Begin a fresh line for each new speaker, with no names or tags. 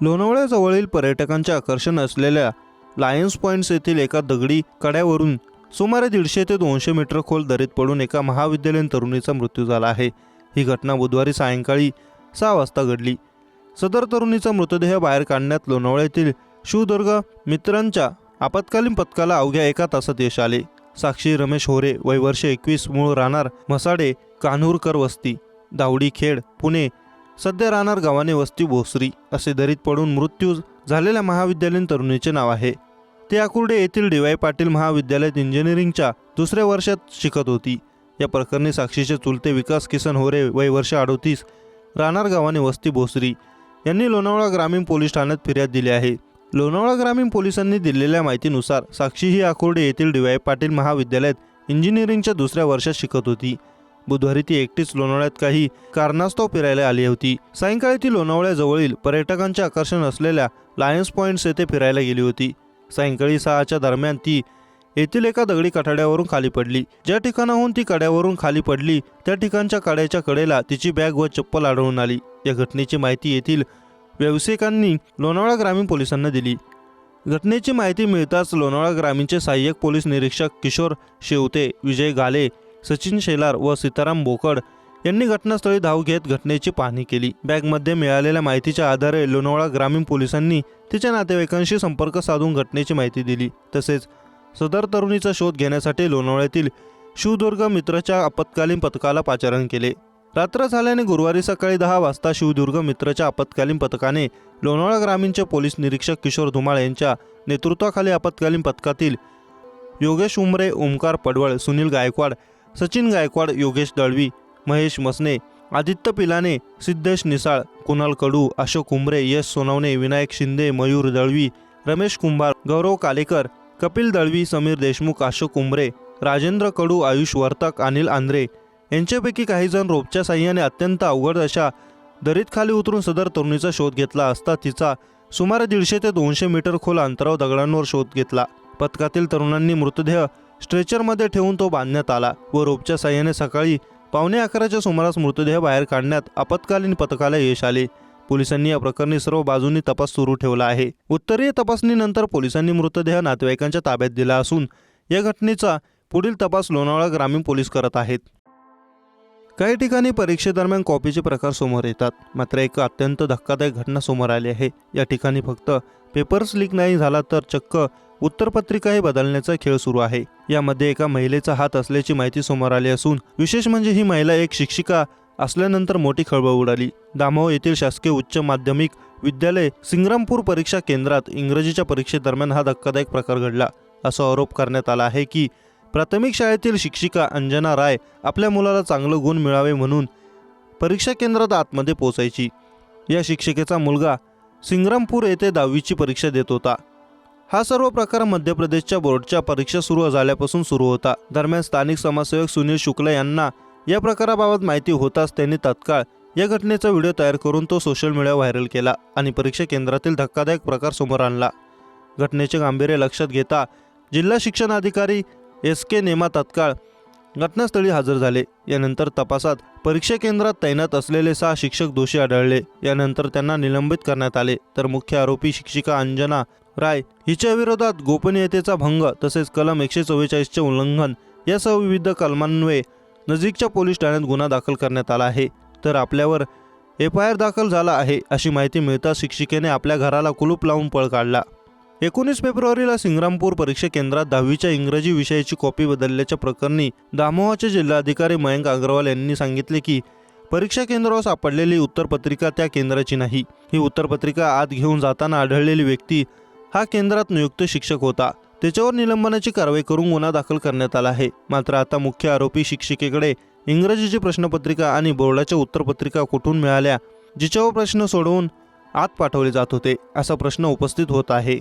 लोणावळ्याजवळील पर्यटकांचे आकर्षण असलेल्या लायन्स पॉईंट्स येथील एका दगडी कड्यावरून सुमारे दीडशे ते दोनशे मीटर खोल दरीत पडून एका महाविद्यालयीन तरुणीचा मृत्यू झाला आहे. ही घटना बुधवारी सायंकाळी सहा वाजता घडली. सदर तरुणीचा मृतदेह बाहेर काढण्यात लोणावळ्यातील शिवदुर्ग मित्रांच्या आपत्कालीन पथकाला अवघ्या एका तासात यश आले. साक्षी रमेश होरे वय वर्ष एकवीस मूळ राहणार म्हसाडे कान्हूरकर वस्ती दावडी खेड पुणे सध्या राहणार गावाने वस्ती भोसरी असे दरीत पडून मृत्यू झालेल्या महाविद्यालयीन तरुणीचे नाव आहे. ते आकुर्डे येथील डी वाय पाटील महाविद्यालयात इंजिनिअरिंगच्या दुसऱ्या वर्षात शिकत होती. या प्रकरणी साक्षीचे चुलते विकास किसन होरे वय वर्ष अडोतीस राहणार गावाने वस्ती भोसरी. यांनी लोणावळा ग्रामीण पोलीस ठाण्यात फिर्याद दिली आहे. लोणावळा ग्रामीण पोलिसांनी दिलेल्या माहितीनुसार साक्षी ही आकुर्डे येथील डी वाय पाटील महाविद्यालयात इंजिनिअरिंगच्या दुसऱ्या वर्षात शिकत होती. बुधवारी ती एकटीच लोणावळ्यात काही कारणास्तव फिरायला आली होती. सायंकाळी ती लोणावळ्याजवळील पर्यटकांचे आकर्षण असलेल्या लायन्स पॉइंट्स येथे फिरायला गेली होती. सायंकाळी सहाच्या दरम्यान ती येथील एका दगडी कठाड्यावरून खाली पडली. ज्या ठिकाणाहून ती कड्यावरून खाली पडली त्या ठिकाणच्या कड्याच्या कडेला तिची बॅग व चप्पल आढळून आली. या घटनेची माहिती येथील व्यावसायिकांनी लोणावळा ग्रामीण पोलिसांना दिली. घटनेची माहिती मिळताच लोणावळा ग्रामीणचे सहाय्यक पोलीस निरीक्षक किशोर शेवते विजय गाले सचिन शेलार व सीताराम बोकड यांनी घटनास्थळी धाव घेत घटनेची पाहणी केली. बॅगमध्ये मिळालेल्या माहितीच्या आधारे लोणावळा ग्रामीण पोलिसांनी तिच्या नातेवाईकांशी संपर्क साधून घटनेची माहिती दिली. तसेच सदर तरुणीचा शोध घेण्यासाठी लोणावळ्यातील शिवदुर्ग मित्रच्या आपत्कालीन पथकाला पाचारण केले. रात्र झाल्याने गुरुवारी सकाळी दहा वाजता शिवदुर्ग मित्रच्या आपत्कालीन पथकाने लोणावळा ग्रामीणचे पोलीस निरीक्षक किशोर धुमाळ यांच्या नेतृत्वाखाली आपत्कालीन पथकातील योगेश उमरे ओमकार पडवळ सुनील गायकवाड सचिन गायकवाड योगेश दळवी महेश मसने आदित्य पिलाने सिद्धेश निसाळ कुणाल कडू अशोक कुंभरे यश सोनवणे विनायक शिंदे मयूर दळवी रमेश कुंभार गौरव कालेकर कपिल दळवी समीर देशमुख अशोक कुंभरे राजेंद्र कडू आयुष वर्तक अनिल आंद्रे यांच्यापैकी काही जण रोपच्या साह्याने अत्यंत अवघड अशा दरीत खाली उतरून सदर तरुणीचा शोध घेतला असता तिचा सुमारे दीडशे ते दोनशे मीटर खोल अंतराव दगडांवर शोध घेतला. पथकातील तरुणांनी मृतदेह स्ट्रेचरमध्ये ठेवून तो बांधण्यात आला व रोपच्या साह्याने सकाळी पावणे अकराच्या सुमारास मृतदेह बाहेर काढण्यात आपत्कालीन पथकाला यश आले. पोलिसांनी या प्रकरणी सर्व बाजूंनी तपास सुरू ठेवला आहे. उत्तरीय तपासणीनंतर पोलिसांनी मृतदेह नातेवाईकांच्या ताब्यात दिला असून या घटनेचा पुढील तपास लोणावळा ग्रामीण पोलीस करत आहेत. काही ठिकाणी परीक्षेदरम्यान कॉपीचे प्रकार समोर येतात. मात्र एक अत्यंत धक्कादायक घटना समोर आली आहे. या ठिकाणी फक्त पेपर्स लीक नाही झाला तर चक्क उत्तरपत्रिकाही बदलण्याचा खेळ सुरू आहे. यामध्ये एका महिलेचा हात असल्याची माहिती समोर आली असून विशेष म्हणजे ही महिला एक शिक्षिका असल्यानंतर मोठी खळबळ उडाली. दामो येथील शासकीय उच्च माध्यमिक विद्यालय सिंग्रामपूर परीक्षा केंद्रात इंग्रजीच्या परीक्षेदरम्यान हा धक्कादायक प्रकार घडला. असा आरोप करण्यात आला आहे की प्राथमिक शाळेतील शिक्षिका अंजना राय आपल्या मुलाला चांगलं गुण मिळावे म्हणून परीक्षा केंद्रात आतमध्ये पोचायची या शिक्षिकेचा मुलगा सिंग्रामपूर येथे दहावीची परीक्षा देत होता. हा सर्व प्रकार मध्य प्रदेशच्या बोर्डच्या परीक्षा सुरू झाल्यापासून सुरू होता. दरम्यान स्थानिक समाजसेवक सुनील शुक्ला यांना या प्रकाराबाबत माहिती होताच त्यांनी तत्काळ या घटनेचा व्हिडिओ तयार करून तो सोशल मीडिया व्हायरल केला आणि परीक्षा केंद्रातील धक्कादायक प्रकार समोर आणला. घटनेचे गांभीर्य लक्षात घेता जिल्हा शिक्षण अधिकारी एस के नेमा तत्काळ घटनास्थळी हजर झाले. यानंतर तपासात परीक्षा केंद्रात तैनात असलेले सहा शिक्षक दोषी आढळले. यानंतर त्यांना निलंबित करण्यात आले. तर मुख्य आरोपी शिक्षिका अंजना राय हिच्या विरोधात गोपनीयतेचा भंग तसेच कलम एकशे चव्वेचाळीसचे उल्लंघन यासह विविध कलमांन्वये नजीकच्या पोलीस ठाण्यात गुन्हा दाखल करण्यात आला आहे. तर आपल्यावर एफ आय आर दाखल झाला आहे अशी माहिती मिळताच शिक्षिकेने आपल्या घराला कुलूप लावून पळ काढला. एकोणीस फेब्रुवारीला सिंग्रामपूर परीक्षा केंद्रात दहावीच्या इंग्रजी विषयाची कॉपी बदलल्याच्या प्रकरणी दामोहाचे जिल्हाधिकारी मयंक अग्रवाल यांनी सांगितले की परीक्षा केंद्रावर सापडलेली उत्तरपत्रिका त्या केंद्राची नाही. ही उत्तरपत्रिका आत घेऊन जाताना आढळलेली व्यक्ती हा केंद्रात नियुक्त शिक्षक होता. त्याच्यावर निलंबनाची कारवाई करून गुन्हा दाखल करण्यात आला आहे. मात्र आता मुख्य आरोपी शिक्षिकेकडे इंग्रजीची प्रश्नपत्रिका आणि बोर्डाच्या उत्तरपत्रिका कुठून मिळाल्या जिच्यावर प्रश्न सोडवून आत पाठवले जात होते असा प्रश्न उपस्थित होत आहे.